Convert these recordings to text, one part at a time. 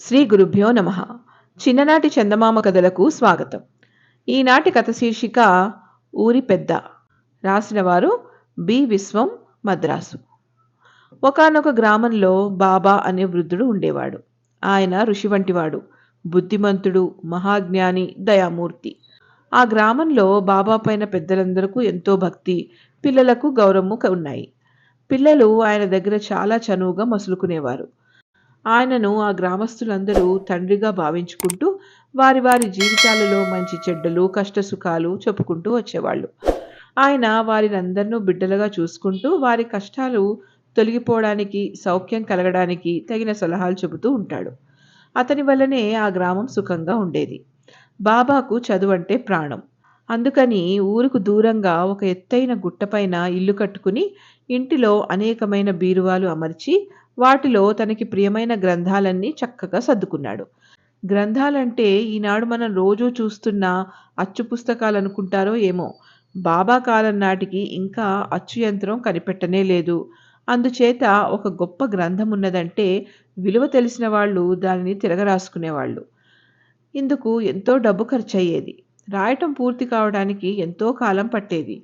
శ్రీ గురుభ్యో నమ. చిన్ననాటి చందమామ కథలకు స్వాగతం. ఈనాటి కథ శీర్షిక ఊరి పెద్ద. రాసినవారు బి. విశ్వం మద్రాసు. ఒకానొక గ్రామంలో బాబా అనే వృద్ధుడు ఉండేవాడు. ఆయన ఋషి వంటివాడు. బుద్ధిమంతుడు మహాజ్ఞాని దయామూర్తి. ఆ గ్రామంలో బాబా పైన పెద్దలందరకు ఎంతో భక్తి పిల్లలకు గౌరవము ఉన్నాయి. పిల్లలు ఆయన దగ్గర చాలా చనువుగా మసులుకునేవారు. ఆయనను ఆ గ్రామస్తులందరూ తండ్రిగా భావించుకుంటూ వారి వారి జీవితాలలో మంచి చెడ్డలు కష్టసుఖాలు చెప్పుకుంటూ వచ్చేవాళ్ళు. ఆయన వారినందరినూ బిడ్డలుగా చూసుకుంటూ వారి కష్టాలు తొలగిపోవడానికి సౌఖ్యం కలగడానికి తగిన సలహాలు చెబుతూ ఉంటాడు. అతని వల్లనే ఆ గ్రామం సుఖంగా ఉండేది. బాబాకు చదువు అంటే ప్రాణం. అందుకని ఊరుకు దూరంగా ఒక ఎత్తైన గుట్టపైన ఇల్లు కట్టుకుని ఇంటిలో అనేకమైన బీరువాలు అమర్చి వాటిలో తనకి ప్రియమైన గ్రంథాలన్నీ చక్కగా సర్దుకున్నాడు. గ్రంథాలంటే ఈనాడు మనం రోజూ చూస్తున్న అచ్చు పుస్తకాలు అనుకుంటారో ఏమో. బాబా కాలం నాటికి ఇంకా అచ్చు యంత్రం కనిపెట్టనే లేదు. అందుచేత ఒక గొప్ప గ్రంథం ఉన్నదంటే విలువ తెలిసిన వాళ్ళు దానిని తిరగరాసుకునేవాళ్ళు. ఇందుకు ఎంతో డబ్బు ఖర్చు అయ్యేది రాయటం పూర్తి కావడానికి ఎంతో కాలం పట్టేది.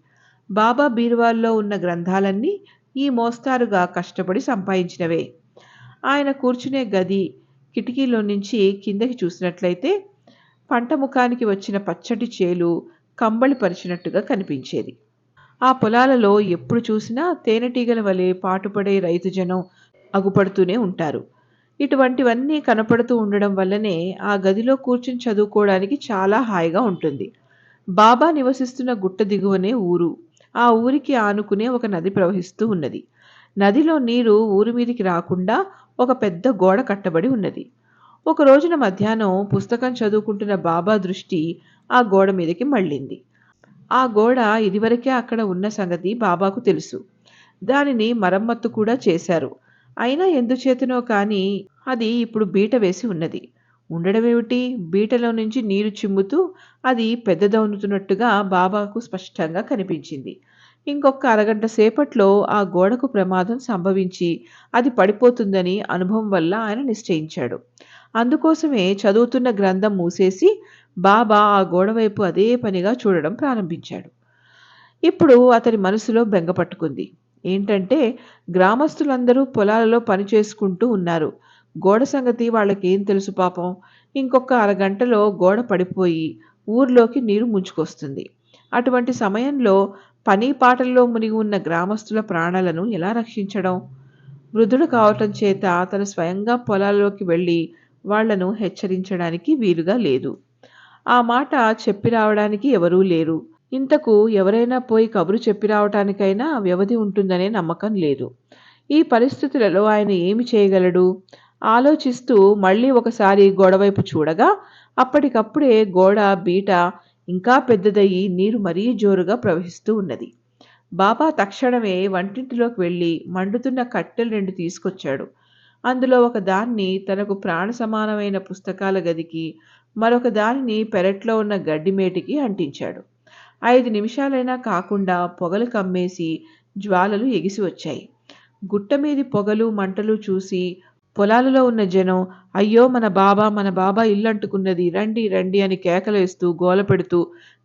బాబా బీరువాల్లో ఉన్న గ్రంథాలన్నీ ఈ మోస్తారుగా కష్టపడి సంపాదించినవే. ఆయన కూర్చునే గది కిటికీలో నుంచి కిందకి చూసినట్లయితే పంట ముఖానికి వచ్చిన పచ్చటి చేలు కంబళి పరిచినట్టుగా కనిపించేది. ఆ పొలాలలో ఎప్పుడు చూసినా తేనెటీగల వలె పాటుపడే రైతు జనం అగుపడుతూనే ఉంటారు. ఇటువంటివన్నీ కనపడుతూ ఉండడం వల్లనే ఆ గదిలో కూర్చుని చదువుకోవడానికి చాలా హాయిగా ఉంటుంది. బాబా నివసిస్తున్న గుట్ట దిగువనే ఊరు. ఆ ఊరికి ఆనుకునే ఒక నది ప్రవహిస్తూ ఉన్నది. నదిలో నీరు ఊరి మీదికి రాకుండా ఒక పెద్ద గోడ కట్టబడి ఉన్నది. ఒక రోజున మధ్యాహ్నం పుస్తకం చదువుకుంటున్న బాబా దృష్టి ఆ గోడ మీదకి మళ్ళింది. ఆ గోడ ఇదివరకే అక్కడ ఉన్న సంగతి బాబాకు తెలుసు. దానిని మరమ్మత్తు కూడా చేశారు. అయినా ఎందుచేతనో కానీ అది ఇప్పుడు బీట వేసి ఉన్నది. ఉండడమేమిటి? బీటలో నుంచి నీరు చిమ్ముతూ అది పెద్దదవుతున్నట్టుగా బాబాకు స్పష్టంగా కనిపించింది. ఇంకొక అరగంట సేపట్లో ఆ గోడకు ప్రమాదం సంభవించి అది పడిపోతుందని అనుభవం వల్ల ఆయన నిశ్చయించాడు. అందుకోసమే చదువుతున్న గ్రంథం మూసేసి బాబా ఆ గోడ వైపు అదే పనిగా చూడడం ప్రారంభించాడు. ఇప్పుడు అతని మనసులో బెంగ పట్టుకుంది. ఏంటంటే గ్రామస్తులందరూ పొలాలలో పని చేసుకుంటూ ఉన్నారు. గోడ సంగతి వాళ్ళకేం తెలుసు పాపం. ఇంకొక అరగంటలో గోడ పడిపోయి ఊర్లోకి నీరు ముంచుకొస్తుంది. అటువంటి సమయంలో పని పాటల్లో మునిగి ఉన్న గ్రామస్తుల ప్రాణాలను ఎలా రక్షించడం? వృద్ధుడు కావటం చేత తను స్వయంగా పొలాల్లోకి వెళ్ళి వాళ్ళను హెచ్చరించడానికి వీలుగా లేదు. ఆ మాట చెప్పి రావడానికి ఎవరూ లేరు. ఇంతకు ఎవరైనా పోయి కబురు చెప్పి రావటానికైనా వ్యవధి ఉంటుందనే నమ్మకం లేదు. ఈ పరిస్థితులలో ఆయన ఏమి చేయగలడు? ఆలోచిస్తూ మళ్ళీ ఒకసారి గోడవైపు చూడగా అప్పటికప్పుడే గోడ బీట ఇంకా పెద్దదయ్యి నీరు మరీ జోరుగా ప్రవహిస్తూ ఉన్నది. బాబా తక్షణమే వంటింటిలోకి వెళ్ళి మండుతున్న కట్టెలు రెండు తీసుకొచ్చాడు. అందులో ఒక దాన్ని తనకు ప్రాణ సమానమైన పుస్తకాల గదికి మరొక దానిని పెరట్లో ఉన్న గడ్డిమేటికి అంటించాడు. ఐదు నిమిషాలైనా కాకుండా పొగలు కమ్మేసి జ్వాలలు ఎగిసి వచ్చాయి. గుట్ట మీది పొగలు మంటలు చూసి పొలాలలో ఉన్న జనం అయ్యో మన బాబా మన బాబా ఇల్లంటుకున్నది రండి రండి అని కేకలేస్తూ గోల పెడుతూ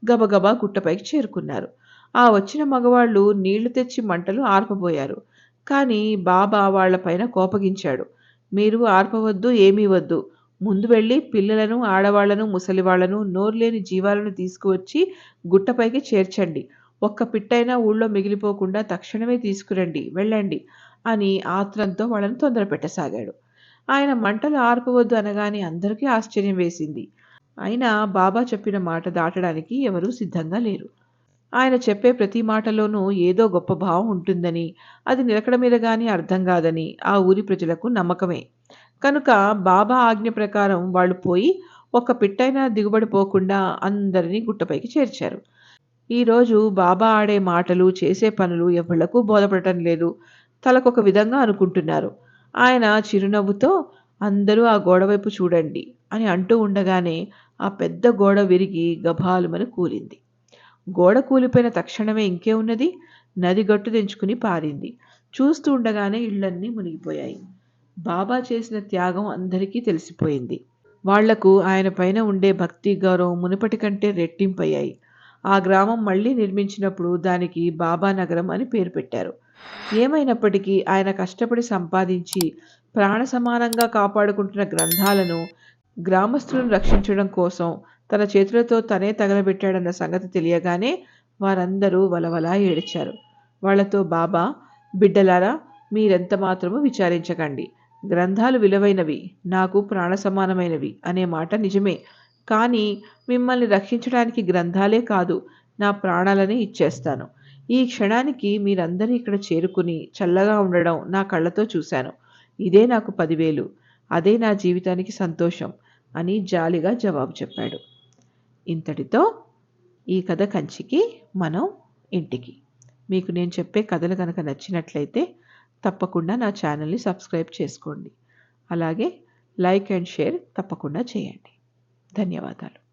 గబగబా గుట్టపైకి చేరుకున్నారు. ఆ వచ్చిన మగవాళ్ళు నీళ్ళు తెచ్చి మంటలు ఆర్పబోయారు. కానీ బాబా వాళ్ళపైన కోపగించాడు. మీరు ఆర్పవద్దు ఏమీ వద్దు. ముందు వెళ్ళి పిల్లలను ఆడవాళ్ళను ముసలివాళ్ళను నోరులేని జీవాలను తీసుకువచ్చి గుట్టపైకి చేర్చండి. ఒక్క పిట్టైనా ఊళ్ళో మిగిలిపోకుండా తక్షణమే తీసుకురండి వెళ్ళండి అని ఆత్రంతో వాళ్ళని తొందర పెట్టసాగాడు. ఆయన మంటలు ఆర్పవద్దు అనగానే అందరికీ ఆశ్చర్యం వేసింది. అయినా బాబా చెప్పిన మాట దాటడానికి ఎవరూ సిద్ధంగా లేరు. ఆయన చెప్పే ప్రతి మాటలోనూ ఏదో గొప్ప భావం ఉంటుందని అది నిలకడ మీద కానీ అర్థం కాదని ఆ ఊరి ప్రజలకు నమ్మకమే. కనుక బాబా ఆజ్ఞ ప్రకారం వాళ్ళు పోయి ఒక పిట్టైనా దిగుబడి పోకుండా అందరినీ గుట్టపైకి చేర్చారు. ఈరోజు బాబా ఆడే మాటలు చేసే పనులు ఎవళ్ళకు బోధపడటం లేదు. తలకొక విధంగా అనుకుంటున్నారు. ఆయన చిరునవ్వుతో అందరూ ఆ గోడవైపు చూడండి అని అంటూ ఉండగానే ఆ పెద్ద గోడ విరిగి గభాలుమని కూలింది. గోడ కూలిపోయిన తక్షణమే ఇంకే ఉన్నది? నది గట్టు తెంచుకుని పారింది. చూస్తూ ఉండగానే ఇళ్ళన్నీ మునిగిపోయాయి. బాబా చేసిన త్యాగం అందరికీ తెలిసిపోయింది. వాళ్ళకు ఆయన పైన ఉండే భక్తి గౌరవం మునుపటి కంటే రెట్టింపయ్యాయి. ఆ గ్రామం మళ్ళీ నిర్మించినప్పుడు దానికి బాబా నగరం అని పేరు పెట్టారు. ఏమైనప్పటికీ ఆయన కష్టపడి సంపాదించి ప్రాణ సమానంగా కాపాడుకుంటున్న గ్రంథాలను గ్రామస్తులను రక్షించడం కోసం తన చేతులతో తనే తగలబెట్టాడన్న సంగతి తెలియగానే వారందరూ వలవలా ఏడిచారు. వాళ్ళతో బాబా బిడ్డలారా మీరెంత మాత్రమూ విచారించకండి. గ్రంథాలు విలువైనవి నాకు ప్రాణ సమానమైనవి అనే మాట నిజమే. కానీ మిమ్మల్ని రక్షించడానికి గ్రంథాలే కాదు నా ప్రాణాలని ఇచ్చేస్తాను. ఈ క్షణానికి మీరందరూ ఇక్కడ చేరుకుని చల్లగా ఉండడం నా కళ్ళతో చూశాను. ఇదే నాకు పదివేలు. అదే నా జీవితానికి సంతోషం అని జాలిగా జవాబు చెప్పాడు. ఇంతటితో ఈ కథ కంచికి మనం ఇంటికి. మీకు నేను చెప్పే కథలు కనుక నచ్చినట్లయితే తప్పకుండా నా ఛానల్ని సబ్స్క్రైబ్ చేసుకోండి. అలాగే లైక్ అండ్ షేర్ తప్పకుండా చేయండి. ధన్యవాదాలు.